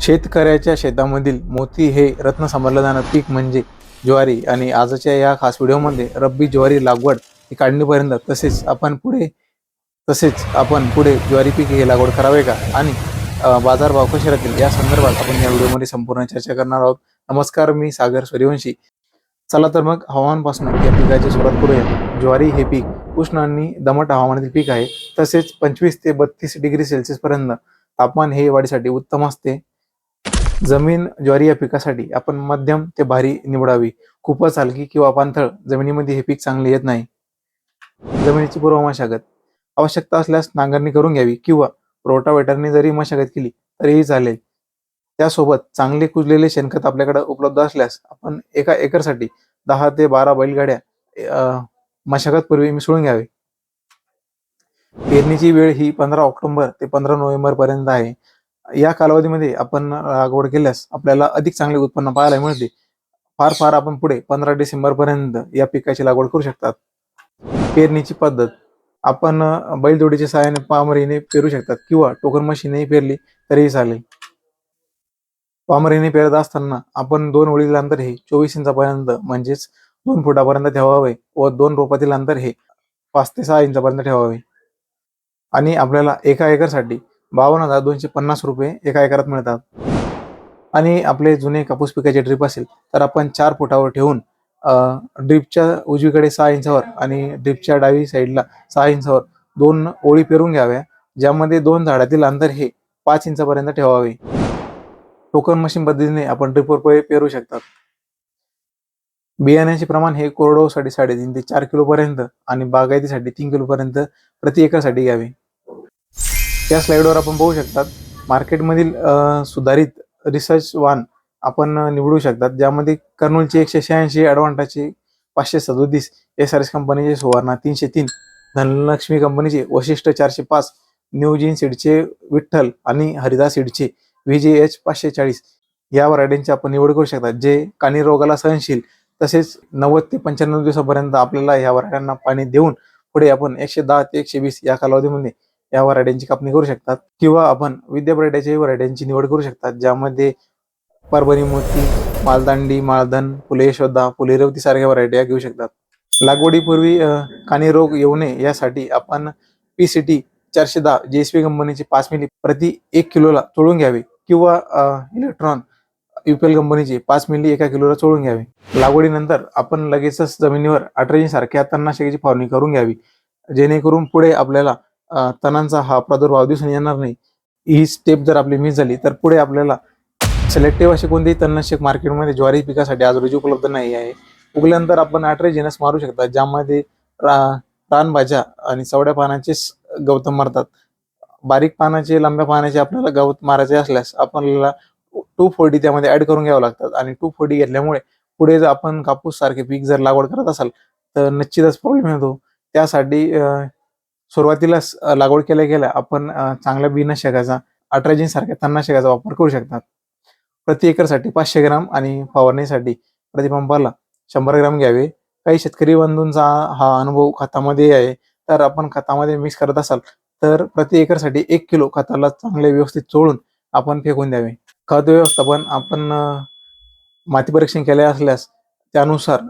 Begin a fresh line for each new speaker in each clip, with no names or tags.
शेतकऱ्याच्या शेतामधील मोती हे रत्न समजलं जाणारं पीक म्हणजे ज्वारी. आणि आजच्या या खास व्हिडिओमध्ये रब्बी ज्वारी लागवड ही काढणीपर्यंत तसेच आपण पुढे तसेच आपण पुढे ज्वारी पीक हे लागवड करावे का? आणि बाजार बाजारभाव कसे राहतील? या संदर्भात आपण या व्हिडिओमध्ये संपूर्ण चर्चा करणार आहोत. नमस्कार मी सागर सूर्यवंशी. चला तर मग हवामानपासून या पिकाची सुरुवात करूया. ज्वारी हे पीक उष्ण आणि दमट हवामानातील पीक आहे. तसेच पंचवीस ते बत्तीस डिग्री सेल्सिअस पर्यंत तापमान हे वाढीसाठी उत्तम असते. जमीन ज्वारी या पिकासाठी आपण मध्यम ते भारी निवडावी. खूपच हलकी किंवा पाणथळ जमिनीमध्ये हे पीक चांगले येत नाही. जमिनीची पूर्व मशागत आवश्यकता असल्यास नांगरणी करून घ्यावी किंवा रोटावेटरने जरी मशागत केली तरीही चालेल. त्यासोबत चांगले कुजलेले शेणखत आपल्याकडे उपलब्ध असल्यास आपण एका एकरसाठी दहा ते बारा बैलगाड्या मशागतपूर्वी मशागत पूर्वी मिसळून घ्यावे. पेरणीची वेळ ही पंधरा ऑक्टोबर ते पंधरा नोव्हेंबर पर्यंत आहे. या कालावधीमध्ये आपण लागवड केल्यास आपल्याला अधिक चांगले उत्पन्न पाहायला मिळते. फार फार आपण पुढे पंधरा डिसेंबर पर्यंत या पिकाची लागवड करू शकतात. पेरणीची पद्धत. आपण बैलजोडीच्या सहाय्याने पामरीने पेरू शकतात किंवा टोकन मशीनही पेरली तरीही चालेल. पामरीने पेरत असताना आपण दोन ओळीतील अंतर हे चोवीस इंचापर्यंत म्हणजेच दोन फुटापर्यंत ठेवावे व दोन रोपातील अंतर हे पाच ते सहा इंचापर्यंत ठेवावे. आणि आपल्याला एका एकरसाठी बावन्न हजार दोनशे पन्नास रुपये एका एकरात मिळतात. आणि आपले जुने कापूस पिकाचे ड्रीप असेल तर आपण चार फुटावर ठेवून ड्रीपच्या उजवीकडे सहा इंचावर आणि ड्रीपच्या डावी साईडला सहा इंचावर दोन ओळी पेरून घ्याव्या ज्यामध्ये दोन झाडातील अंतर हे पाच इंचापर्यंत ठेवावे. टोकन मशीन पद्धतीने आपण ड्रिपवर पेरू शकतात. बियाण्याचे प्रमाण हे कोरडवाहूसाठी साडेतीन ते चार किलोपर्यंत आणि बागायतीसाठी तीन किलोपर्यंत प्रति एकरसाठी घ्यावे. या स्लाइडवर आपण बघू शकतात मार्केटमधील सुधारित रिसर्च वान आपण निवडू शकतात. ज्यामध्ये कर्नूलचे एकशे शहाऐंशी ॲडव्हान्टाची पाचशे सदोतीस एस आर एस कंपनीचे सुवर्णा तीनशे तीन धनलक्ष्मी कंपनीचे वशिष्ठ चारशे पाच न्यूजीन सीडचे विठ्ठल आणि हरिदास सीडचे व्ही जे एच पाचशे चाळीस या व्हरायटींची आपण निवड करू शकतात जे कानी रोगाला सहनशील तसेच नव्वद ते पंच्याण्णव दिवसापर्यंत आपल्याला या व्हरायट्यांना पाणी देऊन पुढे आपण एकशे दहा ते एकशे वीस या कालावधीमध्ये या व्हरायटींची कापणी करू शकतात. किंवा आपण विद्यापीठाच्याही व्हरायटींची निवड करू शकतात ज्यामध्ये परभणी मोती मालदांडी माळधन फुले यशोदा फुले सारख्या व्हरायटी घेऊ शकतात. लागवडीपूर्वी अं, कानी रोग येऊ नये यासाठी आपण पी सी टी चारशे दहा जे कंपनीचे पाच मिली प्रति एक किलोला चोळून घ्यावे किंवा इलेक्ट्रॉन युपीएल कंपनीचे पाच मिली एका किलोला चोळून घ्यावे. लागवडीनंतर आपण लगेचच जमिनीवर अठराजी सारख्या तणनाशकाची फवारणी करून घ्यावी जेणेकरून पुढे आपल्याला तणांचा हा प्रादुर्भाव दिसून येणार नाही. ही स्टेप जर आपली मिस झाली तर पुढे आपल्याला सिलेक्टिव्ह असे कोणतेही तणनाशक मार्केटमध्ये ज्वारी पिकासाठी आज रोजी उपलब्ध नाही आहे. उगल्यानंतर आपण अठरा जिनस मारू शकता ज्यामध्ये रा- रानभाज्या आणि चवड्या पानाचे स- गवत मारतात. बारीक पानाचे लांब्या पानाचे आपल्याला गवत मारायचे असल्यास आपल्याला टू फोर्टी त्यामध्ये ऍड करून घ्यावं लागतात. आणि टू फोर्टी घेतल्यामुळे पुढे जर आपण कापूस सारखे पीक जर लागवड करत असाल तर निश्चितच प्रॉब्लेम येतो. त्यासाठी सुरुवातीलाच लागवड केल्या गेल्या आपण चांगल्या चांगल्या बिनशकाचा अठराजीन सारख्या तणनाशकाचा वापर करू शकतात. प्रति एकरसाठी पाचशे ग्राम आणि फवारणीसाठी प्रतिपंपाला शंभर ग्राम घ्यावे. काही शेतकरी बंधूंचा हा अनुभव खतामध्ये आहे तर आपण खतामध्ये मिक्स करत असाल तर प्रति एकरसाठी एक किलो खताला चांगले व्यवस्थित चोळून आपण फेकून द्यावे. खत व्यवस्थापन आपण माती परीक्षण केले असल्यास त्यानुसार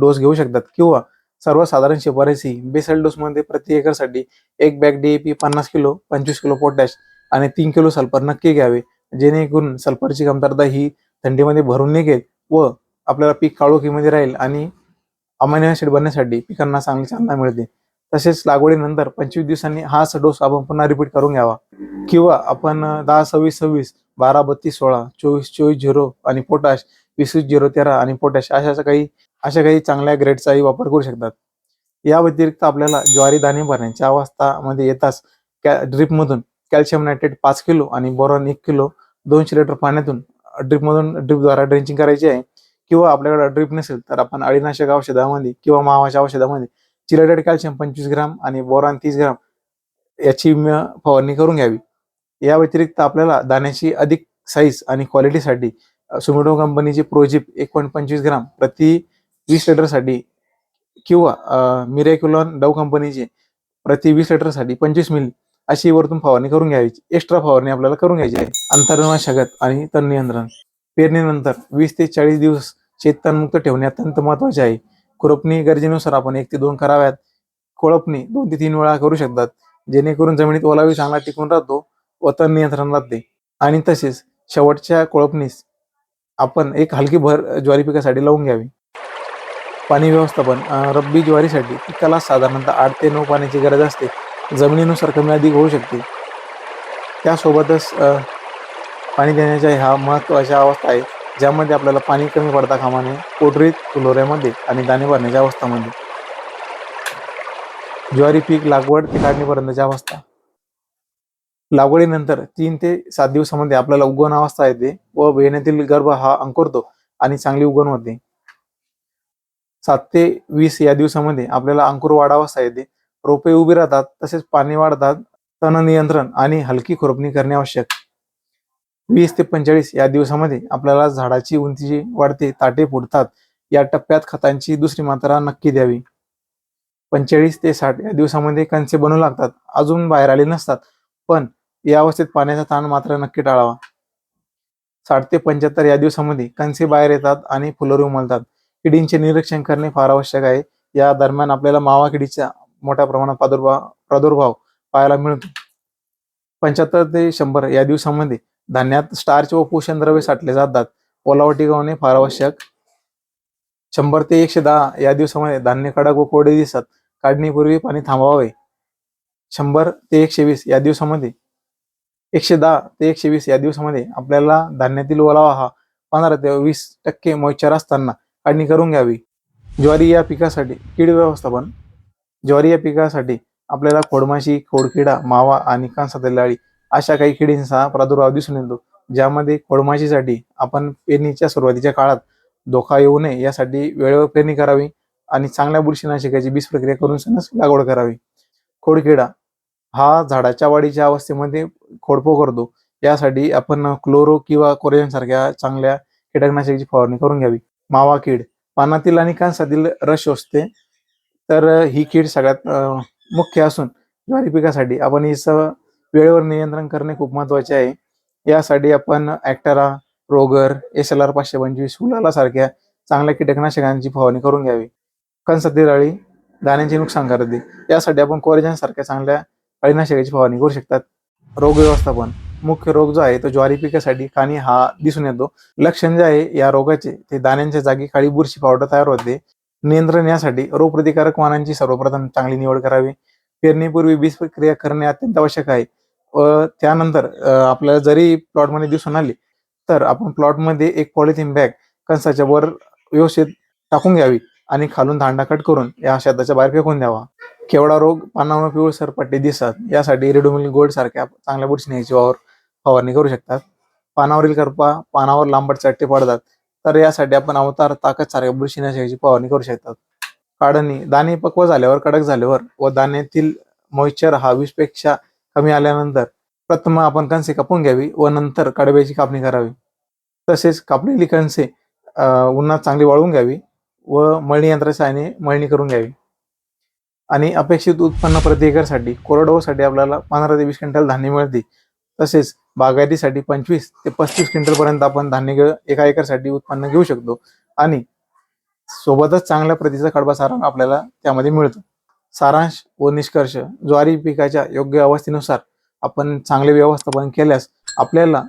डोस घेऊ शकतात किंवा सर्वसाधारण शिफारसी बेसल डोसमध्ये प्रति एकरसाठी एक बॅग डीएपी पन्नास किलो पंचवीस किलो पोटॅश आणि तीन किलो सल्फर नक्की घ्यावे. जेणेकरून सल्फरची कमतरता ही थंडीमध्ये भरून निघेल व आपल्याला पीक काळोखीमध्ये राहील आणि अमान्य बनण्यासाठी पिकांना चांगली चालना मिळते. तसेच लागवडीनंतर पंचवीस दिवसांनी हाच डोस आपण पुन्हा रिपीट करून घ्यावा. किंवा आपण दहा सव्वीस सव्वीस बारा बत्तीस सोळा चोवीस चोवीस झिरो आणि पोटॅश वीस झिरो तेरा आणि पोटॅश अशा अशा काही अशा काही चांगल्या ग्रेडचाही वापर करू शकतात. या व्यतिरिक्त आपल्याला ज्वारी दाणे भरण्याच्या अवस्थामध्ये येताच कॅ ड्रिपमधून कॅल्शियम नायट्रेट पाच किलो आणि बोरॉन एक किलो दोनशे लिटर पाण्यातून ड्रिपमधून ड्रिपद्वारा ड्रेंचिंग करायची आहे. किंवा आपल्याकडे ड्रिप नसेल तर आपण अळीनाशक औषधामध्ये किंवा मावाच्या औषधामध्ये चिलेटेड कॅल्शियम पंचवीस ग्राम आणि बोरॉन तीस ग्राम याची फवारणी करून घ्यावी. या व्यतिरिक्त आपल्याला दाण्याची अधिक साईज आणि क्वालिटीसाठी सुमिटो कंपनीची प्रोजिप एक पॉईंट पंचवीस ग्राम प्रति वीस लिटरसाठी किंवा मिरेक्युलॉन डव कंपनीचे प्रति वीस लिटरसाठी पंचवीस मिली अशी वरतून फवारणी करून घ्यायची. एक्स्ट्रा फवारणी आपल्याला करून घ्यायची आहे. अंतर्नाशकत आणि तण नियंत्रण. पेरणीनंतर वीस ते चाळीस दिवस शेततणमुक्त ठेवणे अत्यंत महत्त्वाचे आहे. खुरपणी गरजेनुसार आपण एक ते दोन कराव्यात. कोळपणी दोन ते तीन वेळा करू शकतात. जेणेकरून जमिनीत ओलावी चांगला टिकून राहतो व तण नियंत्रण राहते. आणि तसेच शेवटच्या कोळपणीस आपण एक हलकी भर ज्वारी पिकासाठी लावून घ्यावी. पाणी व्यवस्थापन रब्बी ज्वारीसाठी पिकाला साधारणतः आठ ते नऊ पाण्याची गरज असते. जमिनीनुसार कमी अधिक होऊ शकते. त्यासोबतच पाणी देण्याच्या ह्या महत्त्वाच्या अवस्था आहे ज्यामध्ये आपल्याला पाणी कमी पडता कामाने पोटरीत फुलोऱ्यामध्ये आणि दाणे भरण्याच्या अवस्थामध्ये. ज्वारी पीक लागवड ते काढणीपर्यंतच्या अवस्था. लागवडीनंतर तीन ते सात दिवसामध्ये आपल्याला उगवण अवस्था येते व वेण्यातील गर्भ हा अंकुरतो आणि चांगली उगवण होते. सात ते वीस या दिवसामध्ये आपल्याला अंकुर वाढावासा येते रोपे उभी राहतात तसेच पाणी वाढतात तण नियंत्रण आणि हलकी खुरपणी करणे आवश्यक. वीस ते पंचेचाळीस या दिवसामध्ये आपल्याला झाडाची उंची वाढते ताटे फुटतात या टप्प्यात खतांची दुसरी मात्रा नक्की द्यावी. पंचेचाळीस ते साठ या दिवसामध्ये कणसे बनू लागतात अजून बाहेर आले नसतात पण या अवस्थेत पाण्याचा ताण मात्र नक्की टाळावा. साठ ते पंच्याहत्तर या दिवसामध्ये कणसे बाहेर येतात आणि फुलं उमलतात. किडींचे निरीक्षण करणे फार आवश्यक आहे. या दरम्यान आपल्याला मावा किडीचा मोठ्या प्रमाणात प्रादुर्भाव प्रादुर्भाव पाहायला मिळतो. पंच्याहत्तर ते शंभर या दिवसामध्ये धान्यात स्टार्च व पोषण द्रव्ये साठले जातात. ओलावा टिकवणे फार आवश्यक. शंभर ते एकशे दहा या दिवसामध्ये धान्य कडक व कोरडे दिसतात काढणीपूर्वी पाणी थांबवावे. शंभर ते एकशे वीस या दिवसामध्ये एकशे दहा ते एकशे वीस या दिवसामध्ये आपल्याला धान्यातील ओलावा हा पंधरा ते वीस टक्के मॉइश्चर असताना काढणी करून घ्यावी. ज्वारी या पिकासाठी कीड व्यवस्थापन. ज्वारी या पिकासाठी आपल्याला खोडमाशी खोडकिडा मावा आणि कांसातील अळी अशा काही किडींचा प्रादुर्भाव दिसून येतो. ज्यामध्ये खोडमाशीसाठी आपण पेरणीच्या सुरुवातीच्या काळात धोका येऊ नये यासाठी वेळेवर पेरणी करावी आणि चांगल्या बुरशीनाशकाची बीज प्रक्रिया करून सणस लागवड करावी. खोडकिडा हा झाडाच्या वाढीच्या अवस्थेमध्ये खोडपो करतो. यासाठी आपण क्लोरो किंवा कोरेजन सारख्या चांगल्या कीटकनाशकाची फवारणी करून घ्यावी. मावा कीड. पानातील आणि कांसातील रस शोषते. तर ही कीड सगळ्यात मुख्य असून ज्वारी पिकासाठी आपण हिचं वेळेवर नियंत्रण करणे खूप महत्त्वाचे आहे. यासाठी आपण Actara Rogor S L R पाचशे पंचवीस फुलाला सारख्या चांगल्या कीटकनाशकांची फवारणी करून घ्यावी. कंसातील अळी दाण्यांचे नुकसान करते यासाठी आपण कोरेजन सारख्या चांगल्या अळीनाशकाची फवारणी करू शकतात. रोग व्यवस्थापन. मुख्य रोग जो आहे तो ज्वारी पिकासाठी खाणी हा दिसून येतो. लक्षण जे आहे या रोगाचे ते दाण्यांच्या जागी काळी बुरशी पावडर तयार होते. नियंत्रण यासाठी रोगप्रतिकारक वाणांची सर्वप्रथम चांगली निवड करावी. पेरणीपूर्वी बीज प्रक्रिया करणे अत्यंत आवश्यक आहे. व त्यानंतर आपल्याला जरी प्लॉटमध्ये दिसून आली तर आपण प्लॉटमध्ये एक पॉलिथिन बॅग कणसाच्या वर व्यवस्थित टाकून घ्यावी आणि खालून धांडाकट करून या शेताच्या बाहेर फेकून द्यावा. केवढा रोग पानावर पिवळसर पट्टी दिसतात. यासाठी रेडोमिल गोल्ड सारख्या चांगल्या बुरशीण्याची वावर फवारणी करू शकतात. पानावरील करपा पानावर लांबट चट्टे पडतात तर यासाठी आपण अवतार ताकद सारख्या बुरशीनाशकाची फवारणी करू शकतात. काढणी दाणे पक्व झाल्यावर कडक झाल्यावर व दाण्यातील मॉइश्चर हा वीसपेक्षा कमी आल्यानंतर प्रथम आपण कणसे कापून घ्यावी व नंतर कडब्याची कापणी करावी. तसेच कापलेली कणसे उन्हात चांगली वाळवून घ्यावी व मळणी यंत्राच्या मळणी करून घ्यावी. आणि अपेक्षित उत्पन्न प्रति एकरसाठी कोरडवाहूसाठी आपल्याला पंधरा ते वीस क्विंटल धान्य मिळते. तसेच बागायतीसाठी पंचवीस ते पस्तीस क्विंटल पर्यंत आपण धान्य एका एकरसाठी उत्पन्न घेऊ शकतो. आणि सोबतच चांगल्या प्रतीचा कडबा सारांश आपल्याला त्यामध्ये मिळतो. सारांश व निष्कर्ष ज्वारी पिकाच्या योग्य अवस्थेनुसार आपण चांगले व्यवस्थापन केल्यास आपल्याला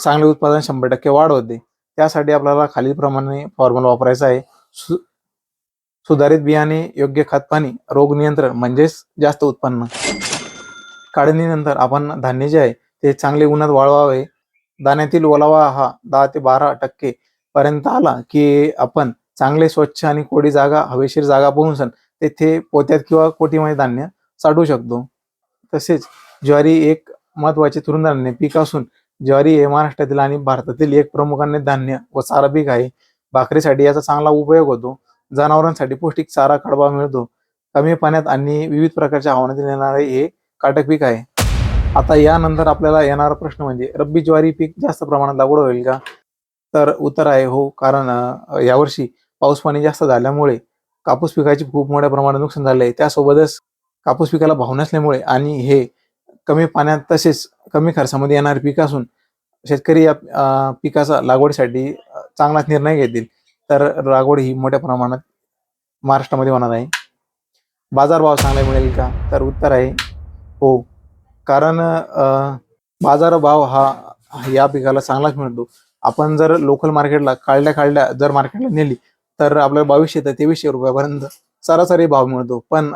चांगले उत्पादन शंभर टक्के वाढ होते. त्यासाठी आपल्याला खालीलप्रमाणे फॉर्म्युला वापरायचा आहे. सु- सुधारित बियाणे योग्य खतपाणी रोग नियंत्रण म्हणजेच जास्त उत्पन्न. काढणीनंतर आपण धान्य जे आहे ते चांगले उन्हात वाळवावे. दाण्यातील ओलावा हा दहा ते बारा टक्के पर्यंत आला की आपण चांगले स्वच्छ आणि कोडी जागा हवेशीर जागा पोहोचून तेथे पोत्यात किंवा कोटीमध्ये धान्य साठवू शकतो. तसेच ज्वारी एक महत्त्वाचे तृणधान्य. पीक असून ज्वारी हे महाराष्ट्रातील आणि भारतातील एक प्रमुख धान्य व चारा पीक आहे. भाकरीसाठी याचा चांगला उपयोग होतो. जनावरांसाठी पौष्टिक चारा कडबा मिळतो. कमी पाण्यात आणि विविध प्रकारच्या हवामानातील येणारे हे काटक पीक आहे. आता यानंतर आपल्याला येणारा प्रश्न म्हणजे रब्बी ज्वारी पीक जास्त प्रमाणात लागवड होईल का? तर उत्तर आहे हो कारण यावर्षी पाऊस पाणी जास्त झाल्यामुळे कापूस पिकाचे खूप मोठ्या प्रमाणात नुकसान झाले आहे. त्यासोबतच कापूस पिकाला भाव नसल्यामुळे आणि हे कमी पाण्यात तसेच कमी खर्चामध्ये येणारे पीक असून शेतकरी या पिकाचा लागवडीसाठी चांगलाच निर्णय घेतील. तर लागवड ही मोठ्या प्रमाणात महाराष्ट्रामध्ये होणार आहे. बाजारभाव चांगला मिळेल का? तर उत्तर आहे हो. कारण बाजार बाजारभाव हा या पिकाला चांगलाच मिळतो. आपण जर लोकल मार्केटला काढल्या काढल्या जर मार्केटला नेली तर आपल्याला बावीसशे ते तेवीसशे रुपयापर्यंत सरासरी भाव मिळतो. पण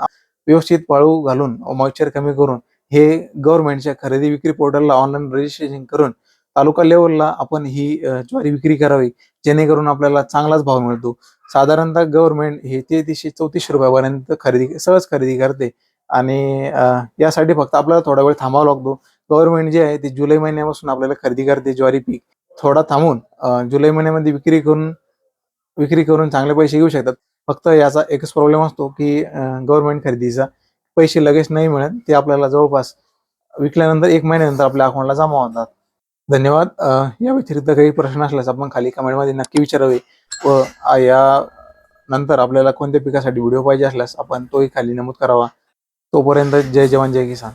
व्यवस्थित पाळू घालून मॉइश्चर कमी करून हे गव्हर्नमेंटच्या खरेदी विक्री पोर्टलला ऑनलाईन रजिस्ट्रेशन करून तालुका लेवलला आपण ही ज्वारी विक्री करावी जेणेकरून आपल्याला चांगलाच भाव मिळतो. साधारणतः गव्हर्नमेंट हे तेहतीसशे चौतीसशे रुपयापर्यंत खरेदी सहज खरेदी करते. आणि यासाठी फक्त आपल्याला थोडा वेळ थांबावा लागतो. गव्हर्नमेंट जे आहे ते जुलै महिन्यापासून आपल्याला खरेदी करते ज्वारी पीक. थोडा थांबून जुलै महिन्यामध्ये विक्री करून विक्री करून चांगले पैसे घेऊ शकतात. फक्त याचा एकच प्रॉब्लेम असतो की गव्हर्नमेंट खरेदीचा पैसे लगेच नाही मिळत. ते आपल्याला जवळपास विकल्यानंतर एक महिन्यानंतर आपल्या अकाउंटला जमा होतात. धन्यवाद. या व्यतिरिक्त काही प्रश्न असल्यास आपण खाली कमेंटमध्ये नक्की विचारावे व या नंतर आपल्याला कोणत्या पिकासाठी व्हिडिओ पाहिजे असल्यास आपण तोही खाली नमूद करावा. तोपर्यंत जय जवान जय किसान.